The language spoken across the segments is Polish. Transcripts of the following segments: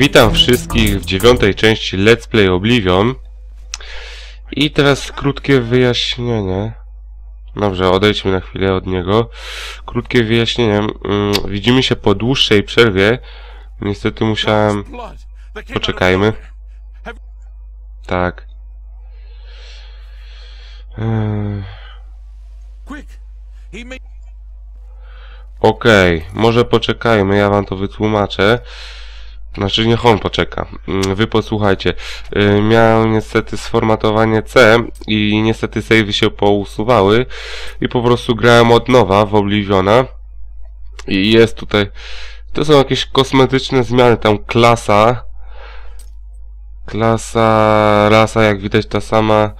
Witam wszystkich w dziewiątej części Let's Play Oblivion. I teraz krótkie wyjaśnienie. Dobrze, odejdźmy na chwilę od niego. Krótkie wyjaśnienie. Mm, widzimy się po dłuższej przerwie. Niestety musiałem... Poczekajmy. Tak. Eee, Okej, może poczekajmy, ja wam to wytłumaczę. Znaczy niech on poczeka. Mm, Wy posłuchajcie. Y, Miałem niestety sformatowanie C i niestety savey się pousuwały i po prostu grałem od nowa w Obliviona. I jest tutaj... To są jakieś kosmetyczne zmiany, tam klasa... Klasa, rasa, jak widać ta sama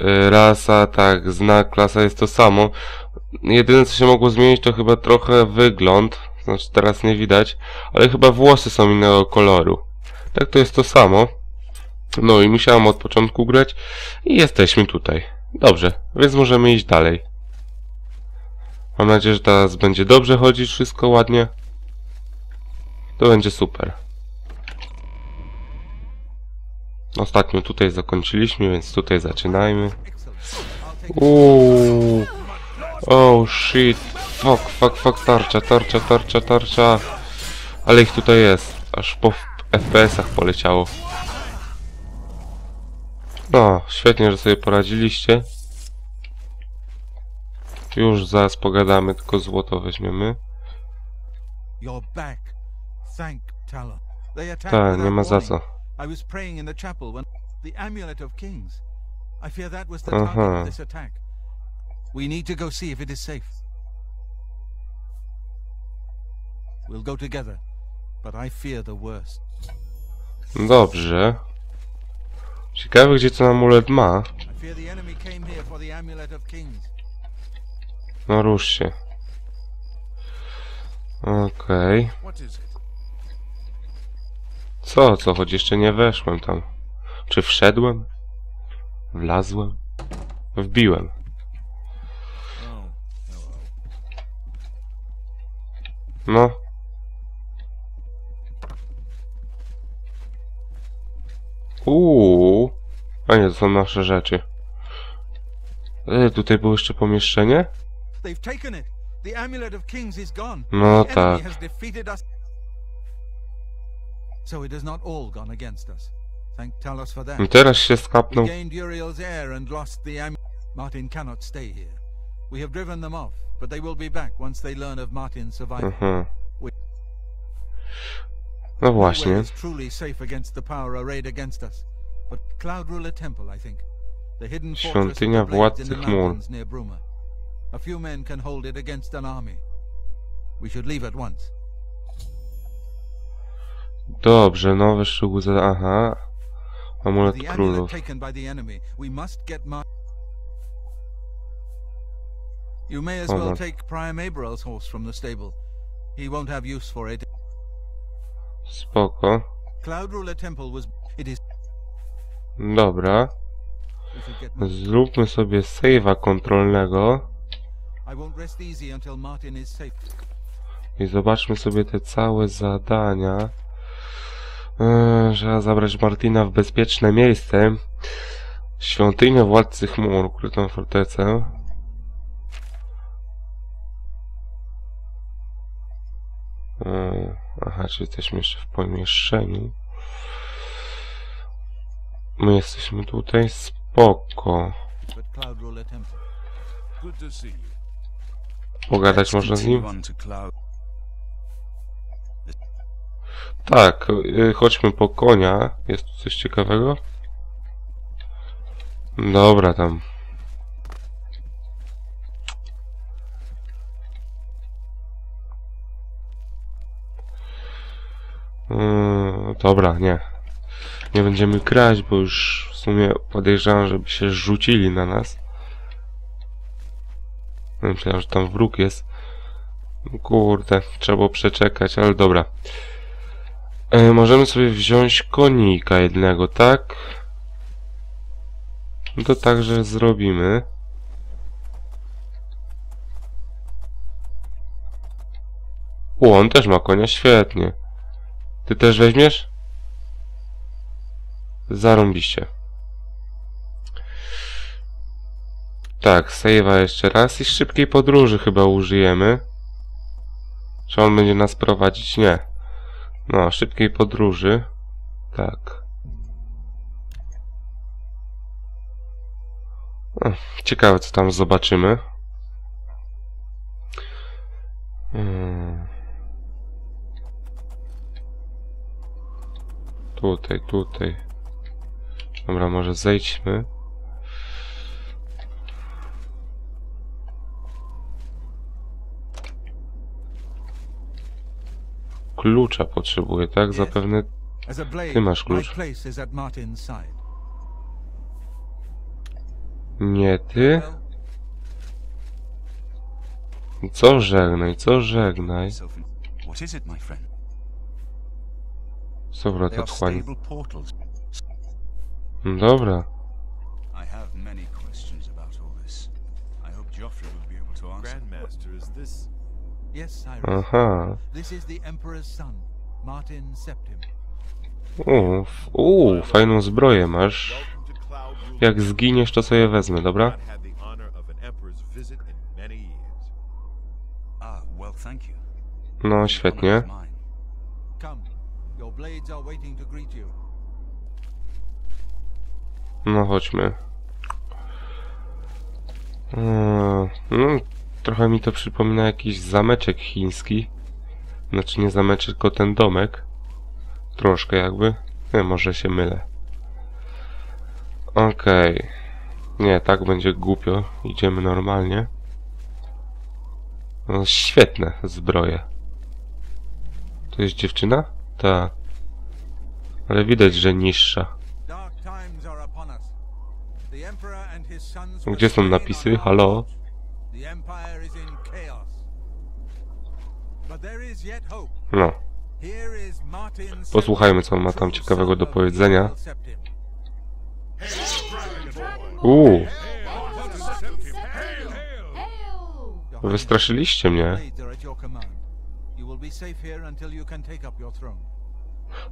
y, rasa, tak, znak, klasa jest to samo. Jedyne co się mogło zmienić to chyba trochę wygląd, znaczy teraz nie widać, ale chyba włosy są innego koloru. Tak to jest to samo. No i musiałem od początku grać i jesteśmy tutaj. Dobrze, więc możemy iść dalej. Mam nadzieję, że teraz będzie dobrze chodzić, wszystko ładnie. To będzie super. Ostatnio tutaj zakończyliśmy, więc tutaj zaczynajmy. Uuu. Oh shit. Fuck, fuck, fuck, tarcza, tarcza, tarcza, tarcza. Ale ich tutaj jest. Aż po FPS-ach poleciało. No, świetnie, że sobie poradziliście. Już zaraz pogadamy, tylko złoto weźmiemy. Tak, nie ma za co. Attack. We need to go see if it is safe. We'll go together, but I fear the worst. Dobrze. Ciekawe, gdzie ten amulet ma. I fear the enemy came here for the amulet of kings. No rusz się. Okej. What is it? Co, co, choć jeszcze nie weszłem tam. Czy wszedłem? Wlazłem? Wbiłem. Oh, hello. No. Uuu. A nie, to są nasze rzeczy. E, tutaj było jeszcze pomieszczenie? No tak. I teraz się skapnął. Martin cannot stay here. We have driven them off, but they will be back once they learn of Martin's survival. Mhm. We- No No way właśnie. is truly safe against the power arrayed against us. But Cloud Ruler Temple, I think. The hidden fortress of Świątynia the Blades in Władcy the Chmur. mountains near Bruma. A few men can hold it against an army. We should leave at once. Dobrze, nowe szczegóły za... Aha. Amulet the amulet królów. taken by the enemy, we must get Mar- You may as Hold well on. take Priam Abrael's horse from the stable. He won't have use for it. Spoko. Dobra. Zróbmy sobie save'a kontrolnego. I zobaczmy sobie te całe zadania. Eee, trzeba zabrać Martina w bezpieczne miejsce. Świątynia Władcy Chmur, ukrytą fortecę. Eee, aha, czyli jesteśmy jeszcze w pomieszczeniu. My jesteśmy tutaj. Spoko. Pogadać można z nim? Tak, y, chodźmy po konia. Jest tu coś ciekawego? Dobra, tam. Dobra, nie. Nie będziemy kraść, bo już w sumie podejrzewam, żeby się rzucili na nas. Myślałem, że tam wróg jest. Kurde, trzeba przeczekać, ale dobra. E, możemy sobie wziąć konika jednego, tak? No to także zrobimy. U, on też ma konia, świetnie. Ty też weźmiesz? Zarąbiście. Tak, save'a jeszcze raz i szybkiej podróży chyba użyjemy. Czy on będzie nas prowadzić? Nie. No, szybkiej podróży. Tak. Ciekawe co tam zobaczymy. Hmm. Tutaj, tutaj. Dobra, może zejdźmy. Klucza potrzebuję, tak? Zapewne Ty masz klucz. nie ty. Co żegnaj, co żegnaj. Yourself in- What Dobra. I have many questions about all this. I hope Joffrey will be able to answer. Grandmaster, is this... yes, Cyrus. Aha. This is the Emperor's son, Martin Septim. Uuu, fajną zbroję masz. Jak zginiesz, to sobie wezmę, dobra? Ah. No, świetnie. Come, your blades are waiting to greet you. No, chodźmy. Eee, No, trochę mi to przypomina jakiś zameczek chiński. Znaczy nie zameczek, tylko ten domek. Troszkę jakby. Nie, może się mylę. Okej. Nie, tak będzie głupio. Idziemy normalnie. No, świetne zbroje. To jest dziewczyna? Ta. Ale widać, że niższa. Gdzie są napisy? Halo? No. Posłuchajmy, co on ma tam ciekawego do powiedzenia. Uuu, wystraszyliście mnie.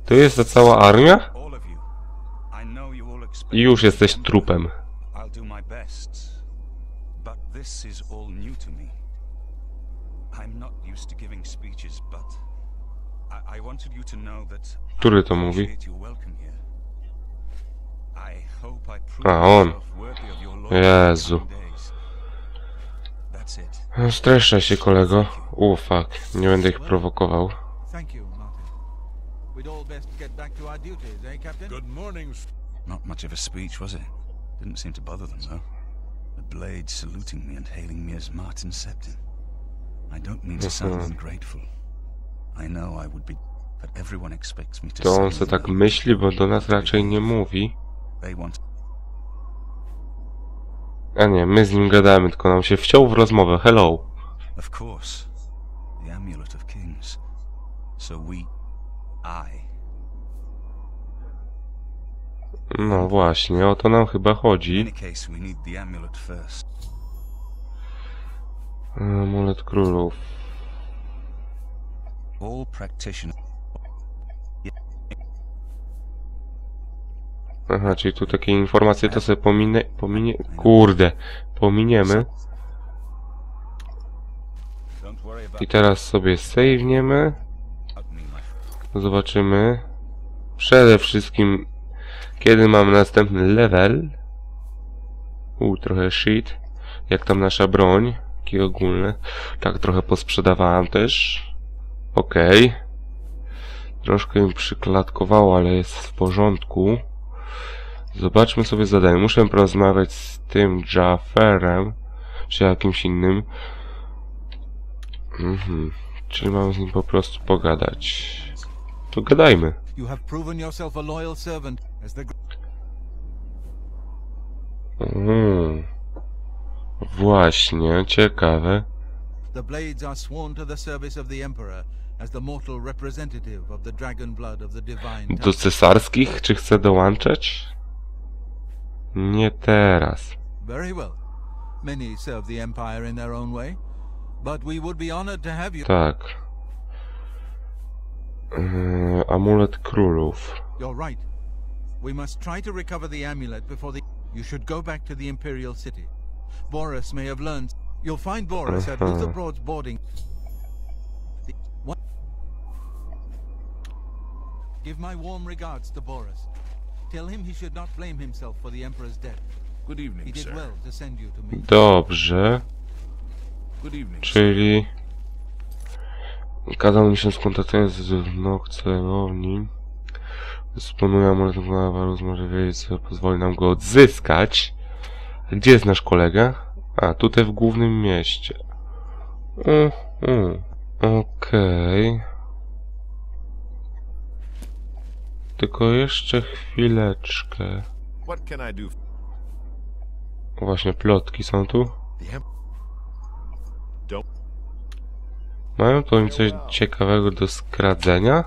To jest ta cała armia? I już jesteś trupem. This is all new to me. I'm not used to giving speeches, but I, I wanted you to know that Który to mówi? A, on. Jezu. Streszę się, kolego. U, fuck. Nie będę ich prowokował. Thank you, Martin. We'd all best get back to our duties, eh, Captain? Good morning, s- Not much of a speech, was it? Didn't seem to bother them, though. The blade saluting me and hailing me as Martin Septim. I don't mean to sound Mhm. ungrateful. I know I would be, but everyone expects me to To on se tak myśli, bo do nas raczej nie mówi. They want A nie, my z nim gadamy, tylko nam się wciął w rozmowę. Hello. Of course, the amulet of kings. So we, I, No właśnie, o to nam chyba chodzi. amulet królów. Aha, czyli tu takie informacje to sobie pominę, pominie, kurde, pominiemy. I teraz sobie save'niemy. Zobaczymy. Przede wszystkim, kiedy mam następny level. U, trochę shit. Jak tam nasza broń. Takie ogólne. Tak, trochę posprzedawałem też. Okej. Troszkę mi przyklatkowało, ale jest w porządku. Zobaczmy sobie zadanie. Muszę porozmawiać z tym Jafferem, czy jakimś innym. Mhm. Czyli mam z nim po prostu pogadać. To gadajmy. You have proven yourself a loyal servant as the Mm. Właśnie, ciekawe. The blades are sworn to the service of the Emperor as the mortal representative of the dragon blood of the divine Do cesarskich, czy chce dołączać? Nie teraz. Very well. Many serve the Empire in their own way, but we would be honored to have you. Tak. Yy, amulet królów. You're right. We must try to recover the amulet before the... You should go back to the Imperial City. Boris may have learned... You'll find Boris at Uh-huh. Luther Broad's boarding... The... What? Give my warm regards to Boris. Tell him he should not blame himself for the Emperor's death. Good evening, He evening, did sir. well to send you to me. Dobrze. Good evening, sir. Czyli... Kazał mi się skontaktować z noclegowni. Dysponuje amuletem Varus, może wiedzieć, co pozwoli nam go odzyskać. Gdzie jest nasz kolega? A, tutaj w głównym mieście. Mm, mm. Okej. Tylko jeszcze chwileczkę. Właśnie plotki są tu. Mają tu oni coś ciekawego do skradzenia?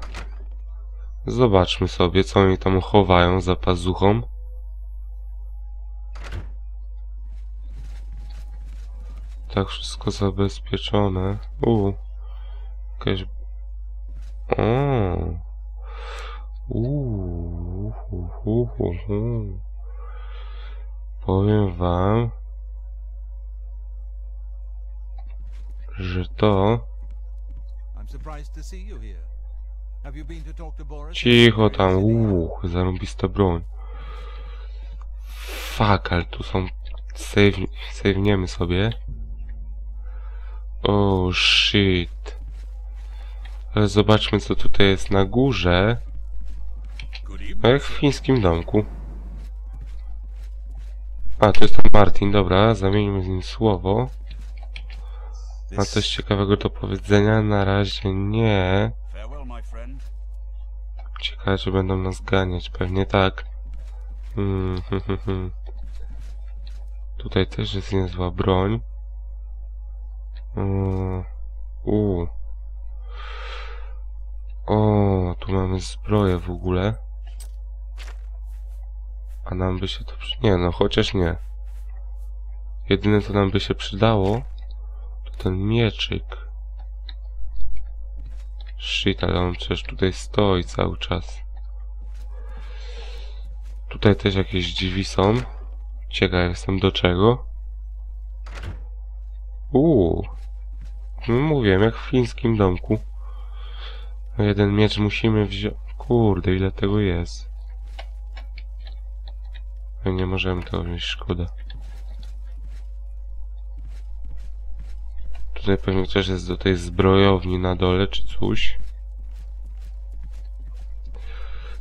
Zobaczmy sobie, co oni tam chowają za pazuchą. Tak, wszystko zabezpieczone. U, Jakaś... O. Uuu. hu, hu, hu, hu. Powiem wam, że to... Cicho tam, uuu, zarąbista broń. Fuck, ale tu są... Save, sobie. Oh shit. Ale zobaczmy co tutaj jest na górze. No jak w chińskim domku. A, to jest tam Martin, dobra, zamieńmy z nim słowo. Ma coś ciekawego do powiedzenia? Na razie nie. Ciekawe, czy będą nas ganiać. Pewnie tak. Hmm, hmm, hmm, hmm. Tutaj też jest niezła broń. Mm, U. O, tu mamy zbroję w ogóle. A nam by się to. Nie, no chociaż nie. Jedyne co nam by się przydało, ten mieczyk. Shit, ale on przecież tutaj stoi cały czas. Tutaj też jakieś drzwi są. Ciekaw jestem do czego. Uuu. No mówiłem, jak w fińskim domku. No jeden miecz musimy wziąć. Kurde, ile tego jest. No nie możemy tego wziąć, szkoda. Tutaj pewnie też jest do tej zbrojowni na dole, czy coś.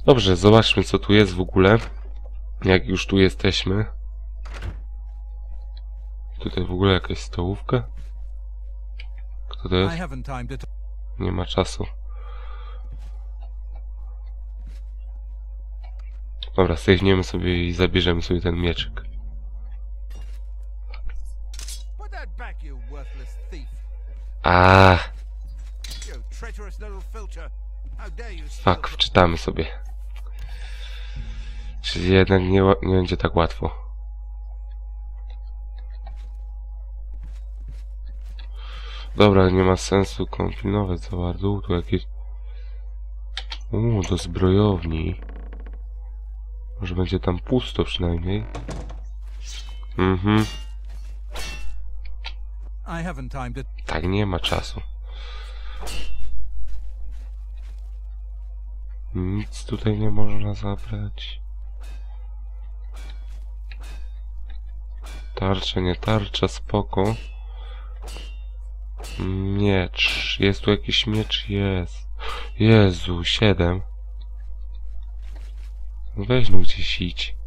Dobrze, zobaczmy co tu jest w ogóle. Jak już tu jesteśmy. Tutaj w ogóle jakaś stołówka? Kto to jest? Nie ma czasu. Dobra, sejniemy sobie i zabierzemy sobie ten mieczyk. Steal fuck, wczytamy sobie. Czyli jednak nie, nie będzie tak łatwo. Dobra, nie ma sensu kombinować za bardzo. Tu jakieś... Uuu, do zbrojowni. Może będzie tam pusto przynajmniej. Mhm, tak nie ma czasu. Nic tutaj nie można zabrać. Tarcza, nie tarcza, spoko. Miecz. Jest tu jakiś miecz? Jest. Jezu, siedem. Weź no gdzieś idź.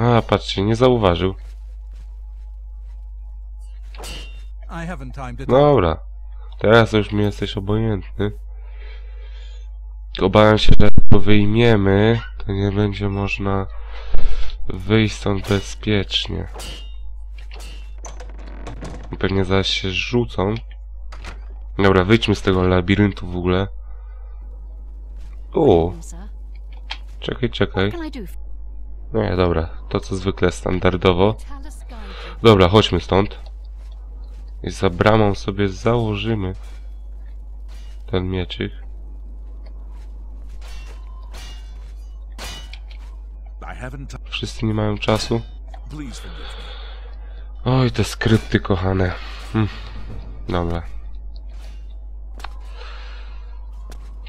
A, patrzcie, nie zauważył. Dobra. Teraz już mi jesteś obojętny. Obawiam się, że jak go wyjmiemy, to nie będzie można wyjść stąd bezpiecznie. Pewnie zaś się rzucą. Dobra, wyjdźmy z tego labiryntu w ogóle. O, czekaj, czekaj. Nie, dobra, to co zwykle standardowo. Dobra, chodźmy stąd. I za bramą sobie założymy ten mieczyk. Wszyscy nie mają czasu. Oj, te skrypty kochane. Hm. Dobra.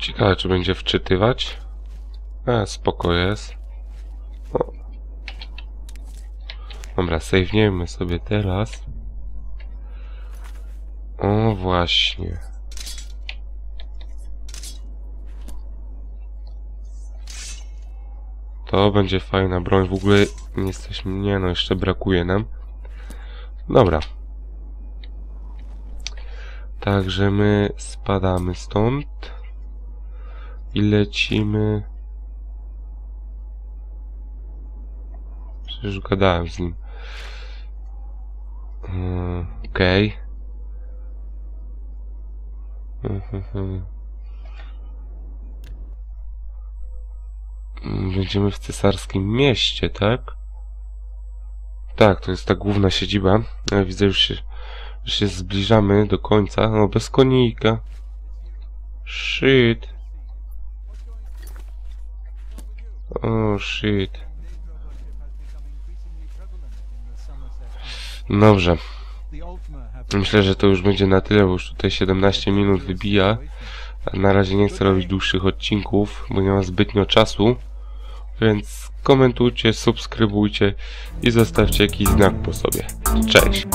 Ciekawe, czy będzie wczytywać. E, spoko jest. O. Dobra, save'niemy sobie teraz. O, właśnie. To będzie fajna broń. W ogóle nie jesteśmy... Nie no, jeszcze brakuje nam. Dobra. Także my spadamy stąd. I lecimy... Przecież gadałem z nim. Mm, Okej. Mm, Będziemy w cesarskim mieście, tak? Tak, to jest ta główna siedziba. Ja widzę, już się, już się zbliżamy do końca. No, bez konika. Shit. O, shit. Dobrze. Myślę, że to już będzie na tyle, bo już tutaj 17 minut wybija. Na razie nie chcę robić dłuższych odcinków, bo nie ma zbytnio czasu. Więc komentujcie, subskrybujcie i zostawcie jakiś znak po sobie. Cześć!